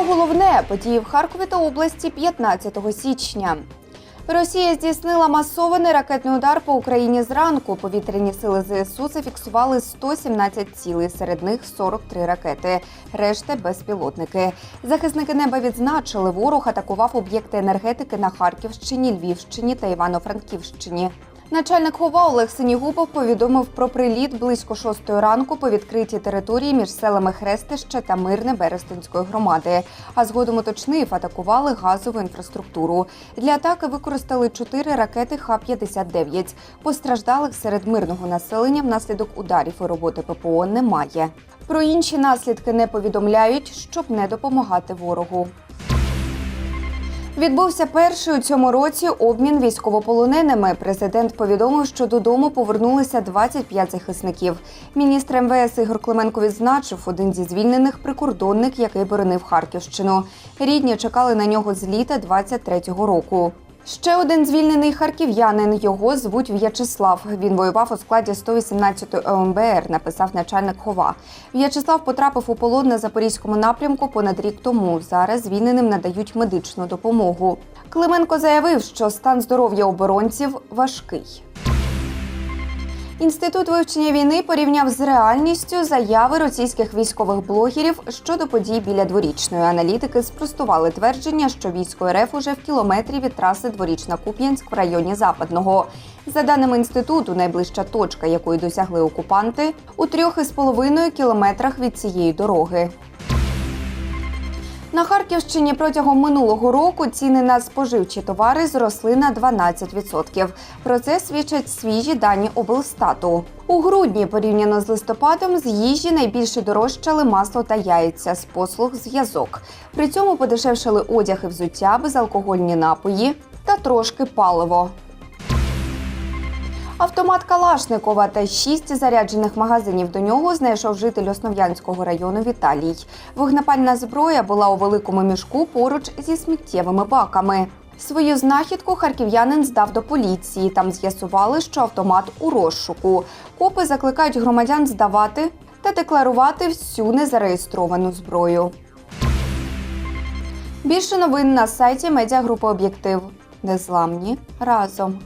Про головне події в Харкові та області 15 січня. Росія здійснила масований ракетний удар по Україні зранку. Повітряні сили ЗСУ зафіксували 117 цілей, серед них 43 ракети. Решта безпілотники. Захисники неба відзначили, ворог атакував об'єкти енергетики на Харківщині, Львівщині та Івано-Франківщині. Начальник ХОВА Олег Синігубов повідомив про приліт близько шостої ранку по відкритій території між селами Хрестище та Мирне Берестинської громади. А згодом уточнив, атакували газову інфраструктуру. Для атаки використали чотири ракети Х-59. Постраждалих серед мирного населення внаслідок ударів і роботи ППО немає. Про інші наслідки не повідомляють, щоб не допомагати ворогу. Відбувся перший у цьому році обмін військовополоненими. Президент повідомив, що додому повернулися 25 захисників. Міністр МВС Ігор Клименко відзначив один зі звільнених прикордонник, який боронив Харківщину. Рідні чекали на нього з літа 23-го року. Ще один звільнений харків'янин. Його звуть В'ячеслав. Він воював у складі 118-ї ОМБР, написав начальник Хова. В'ячеслав потрапив у полон на запорізькому напрямку понад рік тому. Зараз звільненим надають медичну допомогу. Клименко заявив, що стан здоров'я оборонців важкий. Інститут вивчення війни порівняв з реальністю заяви російських військових блогерів щодо подій біля дворічної. Аналітики спростували твердження, що військо РФ уже в кілометрі від траси дворічна Куп'янськ в районі Западного. За даними інституту, найближча точка, якої досягли окупанти, у трьох із половиною кілометрах від цієї дороги. На Харківщині протягом минулого року ціни на споживчі товари зросли на 12%. Про це свідчать свіжі дані облстату. У грудні, порівняно з листопадом, з їжі найбільше дорожчали масло та яйця, з послуг зв'язок. При цьому подешевшали одяг і взуття, безалкогольні напої та трошки паливо. Автомат Калашникова та шість заряджених магазинів до нього знайшов житель Основ'янського району Віталій. Вогнепальна зброя була у великому мішку поруч зі сміттєвими баками. Свою знахідку харків'янин здав до поліції. Там з'ясували, що автомат у розшуку. Копи закликають громадян здавати та декларувати всю незареєстровану зброю. Більше новин на сайті медіагрупи Об'єктив. Незламні разом.